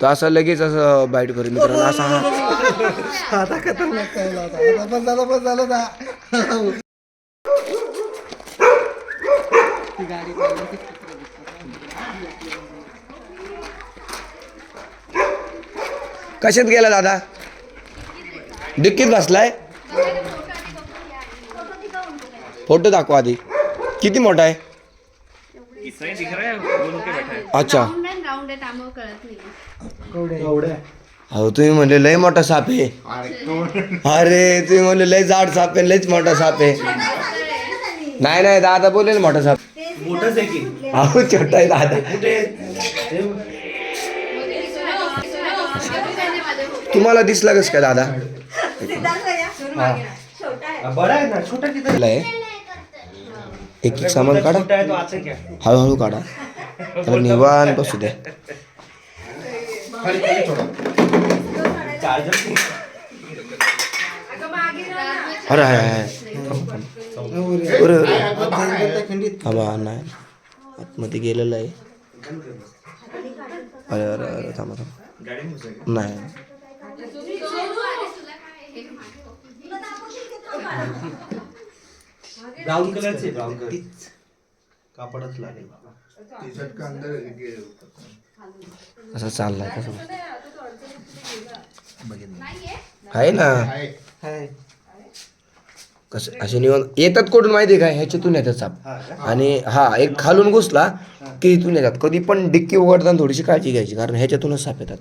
तो असं लगेच असं बाईट करेल मित्रांनो असा हा. आता खतरनाक होता बस झालं बस झालं ना. ती गाडी. कशात गेला दादा? डिक्कीत बसलाय? फोटो दाखवा आधी. किती मोठा आहे? अच्छा. राऊंड आहे राऊंड आहे त्यामुळे कळत नाही अहो तुम्ही म्हणले लय मोठा साप आहे. अरे तुम्ही म्हणले लय जाड साप आहे लयच मोठा साप आहे. नाही नाही दादा बोलेल मोठा साप. मोठंच आहे की? अहो छोटा आहे दादा. तुम्हाला दिसला कस काय दादा? बरं आहे ना छोटा किती? आहे. एक एक सामान काढा. हळूहळू काढा. त्याला निवान बसू द्या चार्जर अरे हाय हाय अरे थांबा नाही. आतमध्ये गेलेलं आहे. अरे अरे अरे थांबा थांबा. नाही. ब्राऊन कलरचे ब्राऊन कलर कापडच लागेल असं चाललाय कसं आहे ना? हाय कसं असे निवांत येतात कुठून माहिती आहे का? ह्याच्यातून येतात साप. आणि हा एक खालून घुसला की इथून येतात. कधी पण डिक्की उघडताना थोडीशी काळजी घ्यायची कारण ह्याच्यातूनच साप येतात.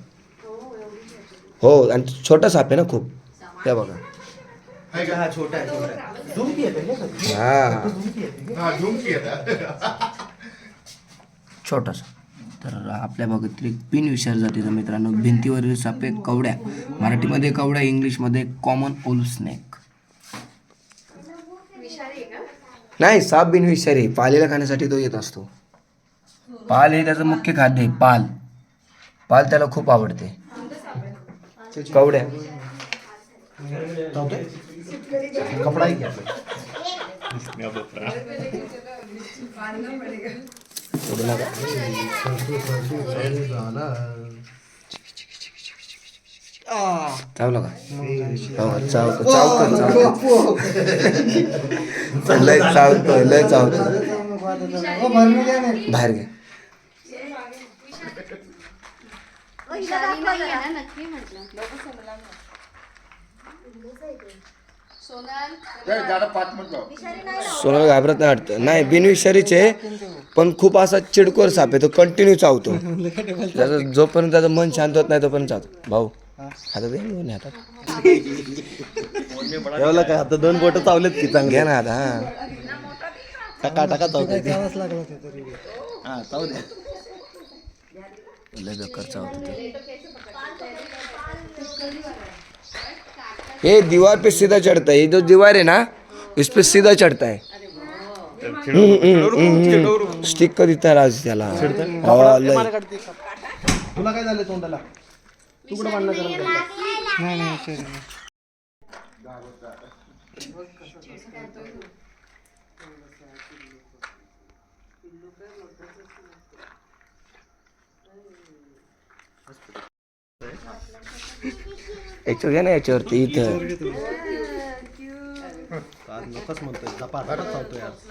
हो आणि छोटा साप आहे ना खूप. त्या बघा. हा छोटा? हा छोटासा तर आपल्या भागातील एक पिन विचार जातीचा मित्रांनो भिंतीवरील सापे कवड्या. मराठीमध्ये कवड्या इंग्लिशमध्ये कॉमन ओल स्नेक नाही साप बिन विषारी पालीला खाण्यासाठी तो येत असतो. पाल हे त्याचं मुख्य खाद्य आहे पाल. पाल त्याला खूप आवडते. कवड्या. चालतंय? कपडाही घ्या. सोडू नका. चावलं का? हो, चावतो चावतो चावतो. लय चावतोय लय चावतोय. हो. बाहेर घे विषारी नाही आहे ना नक्की म्हटलं. सोनल घाबरत नाही वाटतं. नाही बिनविषारीच आहे पण खूप असा चिडकोर साप आहे तो कंटिन्यू चावतो. त्याचं जोपर्यंत त्याचं मन शांत होत नाही तोपर्यंत चावतो. भाऊ आता दे ना दोन्ही हातात. एवढं काय आता दोन बोट चावलेत की चांगले. घ्या ना आता हा. टाका टाका चावते द्यावाच लागला ते तरी. हा चावू दे. लय बेकार चावतो ये दीवार पे सीधा चढ़ता है ये जो दीवार है ना इस पे सीधा चढ़ता है। स्टिक कधी राज त्याला हा, लय. तुला काय झालं तोंडाला? तू कुठं? नाही. याच्यावर घ्या ना याच्यावरती इथं. नकोच म्हणतोय झपाटा चावतोय आज.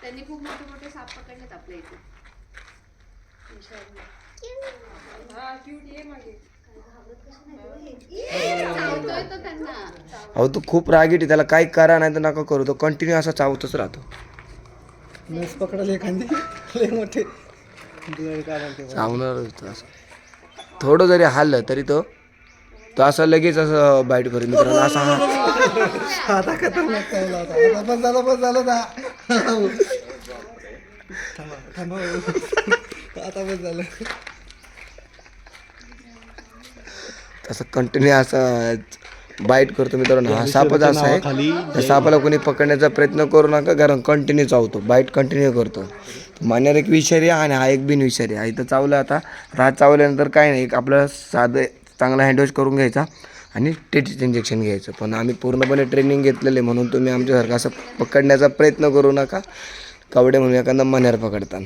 त्यांनी खूप मोठे मोठे साप पकडलेत आपल्या इथे. चावतोय तो त्यांना. अहो तो खूप रागीट आहे त्याला काही करा नाही तर नका करू. तो कंटिन्यू असा चावतच राहतो. नस पकडले एखादी. लय मोठे. डोळे काढायला ते चावणार तो असं. थोडं जरी हल्लं तरी तो तो असं लगेच असं बाईट करेल मित्रांनो असा हा. आता खतरनाक काय होता. आता बस झालं बस झालं ना थांबा थांबा. आता बस झालं. असं कंटिन्यू असं बाईट करतो मित्रांनो. हा सापच असा आहे. त्या सापाला कोणी पकडण्याचा प्रयत्न करू नका कारण कंटिन्यू चावतो. बाईट कंटिन्यू करतो. मान्यार एक विषारी आहे आणि हा एक बिन विषारी आहे. इथं चावलं आता. रात चावल्यानंतर काय नाही एक आपलं साधं चांगला हँडवॉश करून घ्यायचा आणि टेटीचं इंजेक्शन घ्यायचं. पण आम्ही पूर्णपणे ट्रेनिंग घेतलेले म्हणून तुम्ही आमच्यासारखं असं पकडण्याचा प्रयत्न करू नका. कावडे म्हणून एखादा मण्यार पकडतात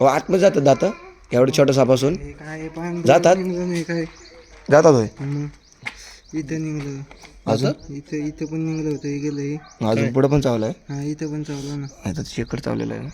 हो आतमध्ये जातात दातं. एवढं छोटं सापासून जातात? जातात होय. इथं निघलं. अजून? इथं इथं पण निघलं होतं हे गेलं हे अजून पुढं पण चावलं आहे? हा इथं पण चाललं ना. तर शेकड चावलेलं आहे.